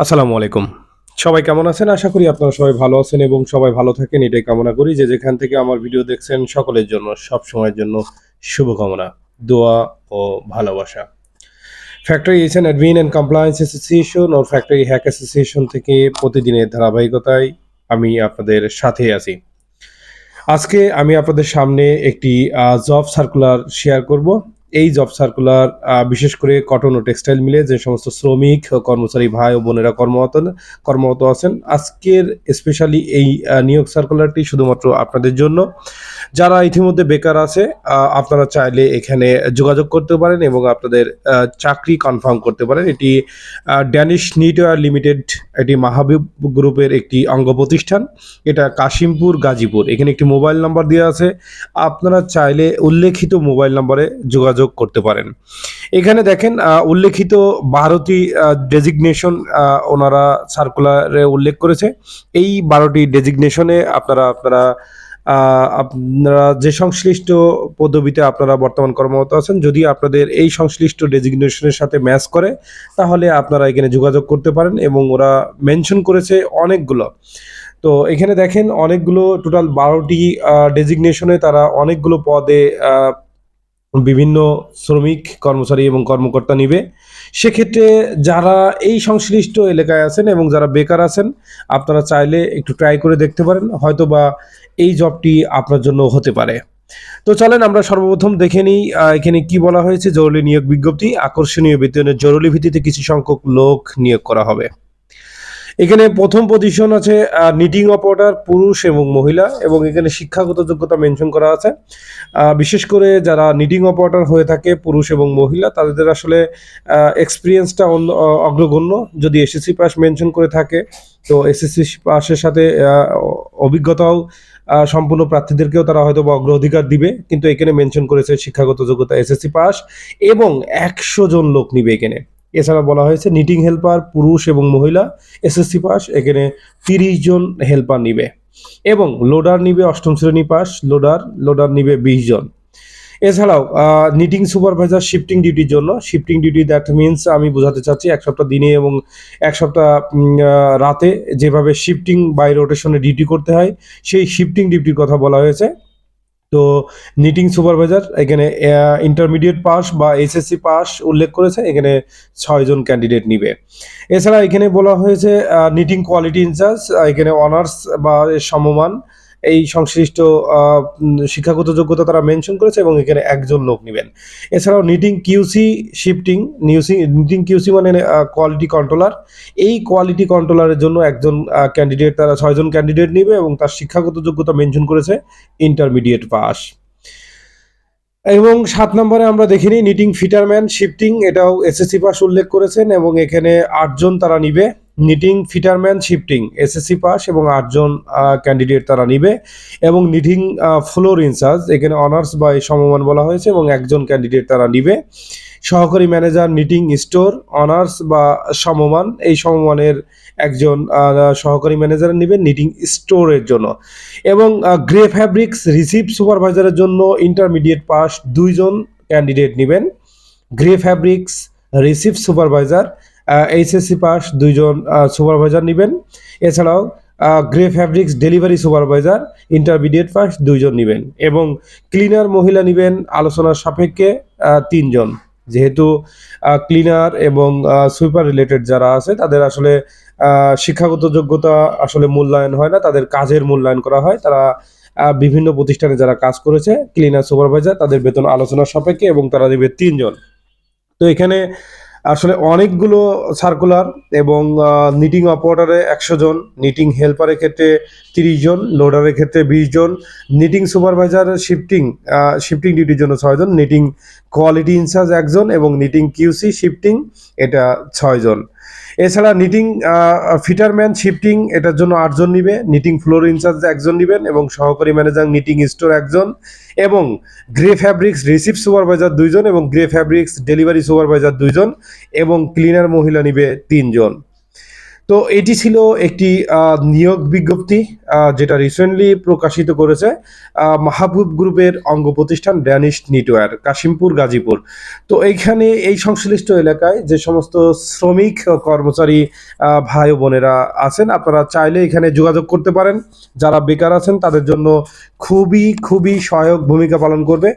আসসালামু আলাইকুম। সবাই কেমন আছেন? আশা করি আপনারা সবাই ভালো আছেন এবং সবাই ভালো থাকেন, এটাই কামনা করি যে যেখান থেকে আমার ভিডিও দেখছেন, সকলের জন্য, সব সময়ের জন্য শুভকামনা, দোয়া ও ভালোবাসা। Factory S and admin and compliance association O factory হ্যাক অ্যাসোসিয়েশন থেকে প্রতিদিনের ধারাবাহিকতায় আমি আপনাদের সাথে আছি। আজকে আমি আপনাদের সামনে একটি জব সার্কুলার শেয়ার করব। এই জব সার্কুলার বিশেষ করে কটন ও টেক্সটাইল মিলে যে সমস্ত শ্রমিক, কর্মচারী ভাই ও বোনেরা কর্মরত কর্মরত আছেন, আজকের স্পেশালি এই নিয়োগ সার্কুলারটি শুধুমাত্র আপনাদের জন্য। যারা ইতিমধ্যে বেকার আছে আপনারা চাইলে এখানে যোগাযোগ করতে পারেন এবং আপনাদের চাকরি কনফার্ম করতে পারেন। এটি ড্যানিশ নিটওয়ার লিমিটেড এটি মাহাবিব গ্রুপের একটি অঙ্গ প্রতিষ্ঠান। এটা কাশিমপুর, গাজীপুর। এখানে একটি মোবাইল নাম্বার দেওয়া আছে। আপনারা চাইলে উল্লেখিত মোবাইল নম্বরে যোগাযোগ করতে পারেন। এখানে দেখেন উল্লেখিত বারোটি ডেজিগনেশন ওনারা সার্কুলারে উল্লেখ করেছে। এই বারোটি ডেজিগনেশনে আপনারা আপনারা আপনারা যে সংশ্লিষ্ট পদবিতে আপনারা বর্তমান কর্মরত আছেন, যদি আপনাদের এই সংশ্লিষ্ট ডেজিগনেশনের সাথে ম্যাচ করে, তাহলে আপনারা এখানে যোগাযোগ করতে পারেন এবং ওরা মেনশন করেছে অনেকগুলো। তো এখানে দেখেন, অনেকগুলো টোটাল বারোটি ডেজিগনেশনে তারা অনেকগুলো পদে বিভিন্ন শ্রমিক, কর্মচারী এবং কর্মকর্তা নিবে। সেক্ষেত্রে যারা এই সংশ্লিষ্ট এলাকায় আছেন এবং যারা বেকার আছেন, আপনারা চাইলে একটু ট্রাই করে দেখতে পারেন হয়তো বা এই জবটি আপনার জন্য হতে পারে। তো চলেন আমরা সর্বপ্রথম দেখে নিই এখানে কি বলা হয়েছে জরুরি নিয়োগ বিজ্ঞপ্তি। আকর্ষণীয় বেতনের জরুরি ভিত্তিতে কিছু সংখ্যক লোক নিয়োগ করা হবে। এখানে প্রথম পজিশন আছে নিটিং অপারেটর পুরুষ এবং মহিলা, এবং এখানে শিক্ষাগত যোগ্যতা মেনশন করা আছে। বিশেষ করে যারা নিটিং অপারেটর হয়ে থাকে, পুরুষ এবং মহিলা, তাদের আসলে এক্সপিরিয়েন্সটা অন্য অগ্রগণ্য। যদি এসএসসি পাস মেনশন করে থাকে, তো এসএসসি পাসের সাথে অভিজ্ঞতাও সম্পূর্ণ প্রার্থীদেরকেও তারা হয়তো বা অগ্রাধিকার দিবে। কিন্তু এখানে মেনশন করেছে শিক্ষাগত যোগ্যতা এসএসসি পাস এবং একশো জন লোক নিবে এখানে। এছাড়া বলা হয়েছে নিটিং হেল্পার, পুরুষ এবং মহিলা এসএসসি পাস এখানে তিরিশ জন হেল্পার নিবে। এবং লোডার নিবে অষ্টম শ্রেণি পাস লোডার লোডার নিবে বিশ জন। এছাড়াও নিটিং সুপারভাইজার শিফটিং ডিউটির জন্য শিফটিং ডিউটি দ্যাট মিনস আমি বোঝাতে চাচ্ছি এক সপ্তাহ দিনে এবং এক সপ্তাহ রাতে যেভাবে শিফটিং বাই রোটেশনে ডিউটি করতে হয়, সেই শিফটিং ডিউটির কথা বলা হয়েছে। তো নিটিং সুপারভাইজার এখানে ইন্টারমিডিয়েট পাস বা এসএসসি পাস উল্লেখ করেছে, এখানে ছয়জন ক্যান্ডিডেট নিবে। এছাড়া এখানে বলা হয়েছে নিটিং কোয়ালিটি ইনচার্জ এখানে অনার্স বা সমমান এই সংশ্লিষ্ট শিক্ষাগত যোগ্যতা তারা মেনশন করেছে এবং এখানে একজন লোক নেবেন। এছাড়াও নিটিং কিউসি শিফটিং, নিউসি, নিটিং কিউসি মানে কোয়ালিটি কন্ট্রোলার এই কোয়ালিটি কন্ট্রোলারের জন্য একজন ক্যান্ডিডেট তারা ছয়জন ক্যান্ডিডেট নেবে এবং তার শিক্ষাগত যোগ্যতা মেনশন করেছে ইন্টারমিডিয়েট পাস এবং সাত নম্বরে আমরা দেখিনি নিটিং ফিটারম্যান শিফটিং এটাও এসএসসি পাস উল্লেখ করেছেন এবং এখানে আটজন তারা নিবে। Knitting fitterman shifting SSC pass এবং আটজন ক্যান্ডিডেট তারা নিবে এবং নিটিং ফ্লোর ইনচার্জ, এখানে অনার্স বা সমমান বলা হয়েছে এবং একজন ক্যান্ডিডেট তারা নিবে। সহকারী ম্যানেজার নিটিং স্টোর অনার্স বা সমমান, এই সমমানের একজন সহকারী ম্যানেজার নেবেন নিটিং স্টোরের জন্য। এবং গ্রে ফ্যাব্রিক্স রিসিভ সুপারভাইজারের জন্য ইন্টারমিডিয়েট পাস দুইজন ক্যান্ডিডেট নেবেন। Grey fabrics receive supervisor HSC pass দুইজন সুপারভাইজার নেবেন। এছাড়াও grey fabrics delivery supervisor intermediate pass দুইজন নেবেন এবং ক্লিনার মহিলা নেবেন আলোচনার সাপেক্ষে তিনজন। যেহেতু ক্লিনার এবং সুইপার রিলেটেড যারা আছে, তাদের আসলে শিক্ষাগত যোগ্যতা আসলে মূল্যায়ন হয় না, তাদের কাজের মূল্যায়ন করা হয়। তারা বিভিন্ন প্রতিষ্ঠানে যারা কাজ করেছে ক্লিনার সুপারভাইজার তাদের বেতন আলোচনার সাপেক্ষে এবং তারা দেবে তিনজন। তো এখানে আসলে অনেকগুলো সার্কুলার এবং নিটিং অপারেটারে একশো জন নিটিং হেল্পারের ক্ষেত্রে তিরিশ জন লোডারের ক্ষেত্রে বিশ জন নিটিং সুপারভাইজার শিফটিং শিফটিং ডিউটির জন্য ছয়জন নিটিং কোয়ালিটি ইনচার্জ একজন এবং নিটিং কিউসি শিফটিং এটা ছয়জন এছাড়া নিটিং ফিটারম্যান শিফটিং এটার জন্য আটজন নিবে। নিটিং ফ্লোর ইনচার্জ একজন নিবেন এবং সহকারী ম্যানেজার নিটিং স্টোর একজন এবং গ্রে ফ্যাব্রিক্স রিসিভ সুপারভাইজার দুইজন এবং গ্রে ফ্যাব্রিক্স ডেলিভারি সুপারভাইজার দুইজন এবং ক্লিনার মহিলা নিবে তিনজন। তো এটি ছিল একটি নিয়োগ বিজ্ঞপ্তি যেটা রিসেন্টলি প্রকাশিত করেছে মাহবুব গ্রুপের অঙ্গ প্রতিষ্ঠান ড্যানিশ নিটওয়্যার কাশিমপুর, গাজীপুর। তো এইখানে এই সংশ্লিষ্ট এলাকায় যে সমস্ত শ্রমিক কর্মচারী ভাই বোনেরা আছেন, আপনারা চাইলে এখানে যোগাযোগ করতে পারেন। যারা বেকার আছেন, তাদের জন্য খুবই খুবই সহায়ক ভূমিকা পালন করবে।